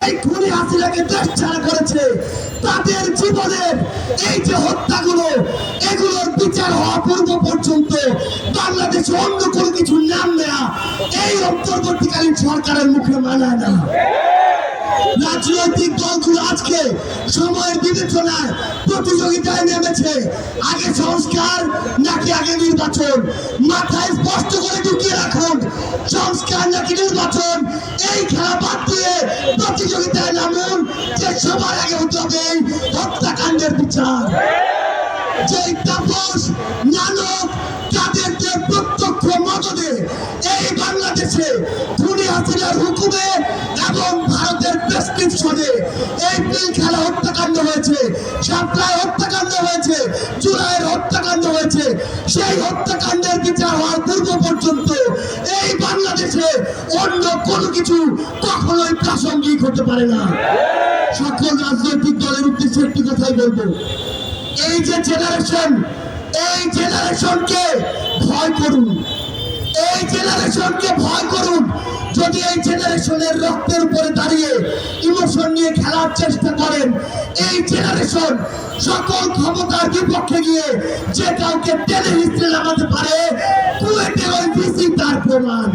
এই করেছে। তাদের জীবনের এই যে হত্যাগুলো, এগুলোর বিচার হওয়া পূর্ব পর্যন্ত বাংলাদেশে অন্য কোনো কিছু নাম নেয়া এই অন্তর্বর্তীকালীন সরকারের মুখে মানায় না। রাজনৈতিক দলগুলো আজকে সময়ের বিবেচনায় প্রতিযোগিতায় নেমেছে। আগে সংস্কার, নাকি আগে নির্বাচন? মাথায় স্পষ্ট করে ঢুকিয়ে রাখুন, সংস্কার নাকি নির্বাচন? প্রতিযোগিতায় নামুন যে সবার আগে এই হত্যাকাণ্ডের বিচার। যে তাপস, নানক তাদেরকে প্রত্যক্ষ মদদে এই বাংলাদেশে খুনি হাসিনার হুকুমে এবং ভারতের প্রেসক্রিপশনে এই পিল খেলা হত্যাকাণ্ড হয়েছে সাপ্লাই হত্যাকাণ্ড হয়েছে, জুলাইয়ের হত্যাকাণ্ড হয়েছে। সেই হত্যাকাণ্ডের বিচার হওয়ার পূর্ব পর্যন্ত অন্য কোনো কিছু কখনোই প্রাসঙ্গিক হতে পারে না। সকল রাজনৈতিক দলের উদ্দেশ্যে একটি কথাই বলব। এই যে জেনারেশন এই জেনারেশনকে ভয় করুন। এই জেনারেশনকে ভয় করুন। যদি এই জেনারেশনের রক্তের উপরে দাঁড়িয়ে ইমোশন নিয়ে খেলার চেষ্টা করেন, এই জেনারেশন সকল ক্ষমতার বিপক্ষে গিয়ে যে কাউকে হিস্ট্রি লাগাতে পারে কুয়েটে ওই ভিসি তার প্রমাণ।